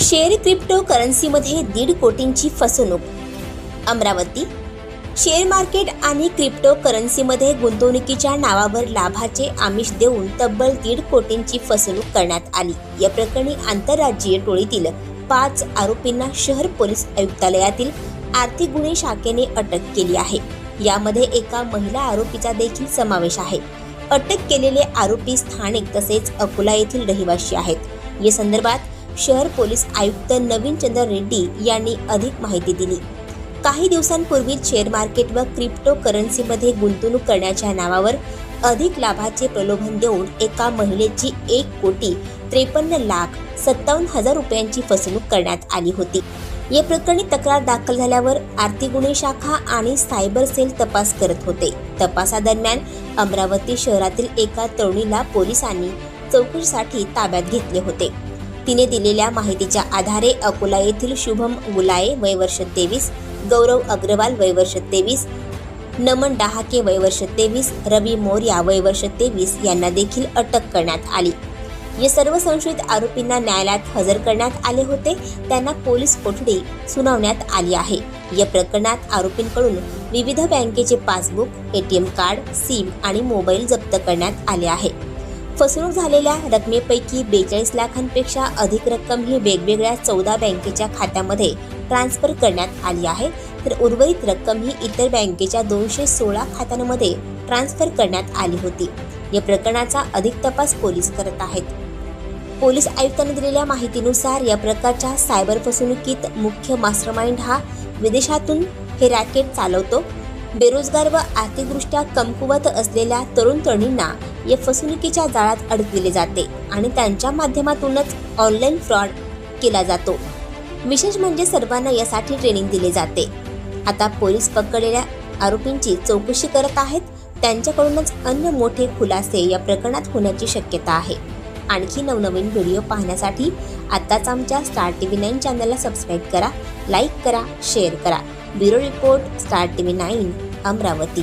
Share crypto करन्सीमध्ये दीड कोटींची फसवणूक. अमरावती शेअर मार्केट आणि क्रिप्टो करन्सीमध्ये गुंतवणुकीच्या नावावर लाभाचे आमिष देऊन तब्बल दीड कोटींची फसवणूक करण्यात आली. या प्रकरणी आंतरराज्यीय टोळीतील पाच आरोपींना शहर पोलीस आयुक्तालयातील आर्थिक गुन्हे शाखेने अटक केली आहे. यामध्ये एका महिला आरोपीचा देखील समावेश आहे. अटक केलेले आरोपी स्थानिक तसेच अकोला येथील रहिवासी आहेत. या संदर्भात शहर पोलीस आयुक्त नवीन चंद्र रेड्डी यांनी अधिक माहिती दिली. काही दिवसांपूर्वी शेअर मार्केट व क्रिप्टो करन्सीमध्ये गुंतवणूक करण्याच्या नावावर अधिक लाभाचे प्रलोभन देऊन एका महिलेची एक कोटी त्रेपन्न लाख सत्तावन्न हजार रुपयांची फसवणूक करण्यात आली होती. या प्रकरणी तक्रार दाखल झाल्यावर आर्थिक गुन्हे शाखा आणि सायबर सेल तपास करत होते. तपासादरम्यान अमरावती शहरातील एका तरुणीला पोलिसांनी चौकशीसाठी ताब्यात घेतले होते. तिने दिलेल्या माहितीच्या आधारे अकोला येथील शुभम गुलाये वयवर्ष तेवीस गौरव अग्रवाल वयवर्ष तेवीस नमन डहाके वयवर्ष तेवीस रवी मोर्या वयवर्ष तेवीस यांना देखील अटक करण्यात आली. या सर्व संशयित आरोपींना न्यायालयात हजर करण्यात आले होते. त्यांना पोलीस कोठडी सुनावण्यात आली आहे. या प्रकरणात आरोपींकडून विविध बँकेचे पासबुक एटीएम कार्ड सिम आणि मोबाईल जप्त करण्यात आले आहे. फसवणूक झालेल्या रकमेपैकी बेचाळीस लाखांपेक्षा अधिक रक्कम ही वेगवेगळ्या चौदा बँकेच्या खात्यामध्ये ट्रान्स्फर करण्यात आली आहे. तर उर्वरित रक्कम ही इतर बँकेच्या दोनशे सोळा खात्यांमध्ये ट्रान्स्फर करण्यात आली होती. या प्रकरणाचा अधिक तपास पोलीस करत आहेत. पोलीस आयुक्तांनी दिलेल्या माहितीनुसार या प्रकारच्या सायबर फसवणुकीत मुख्य मास्टरमाइंड हा विदेशातून हे रॅकेट चालवतो. बेरोजगार व आर्थिकदृष्ट्या कमकुवत असलेल्या तरुण तरुणींना या फसवणुकीच्या जाळ्यात अडकविले जाते आणि त्यांच्या माध्यमातूनच ऑनलाईन फ्रॉड केला जातो. विशेष म्हणजे सर्वांना यासाठी ट्रेनिंग दिले जाते. आता पोलीस पकडलेल्या आरोपींची चौकशी करत आहेत. त्यांच्याकडूनच अन्य मोठे खुलासे या प्रकरणात होण्याची शक्यता आहे. आणखी नवनवीन व्हिडिओ पाहण्यासाठी आत्ताच आमच्या स्टार टी व्ही नाईन चॅनलला सबस्क्राईब करा लाईक करा शेअर करा. Bureau report star TV nine Amravati.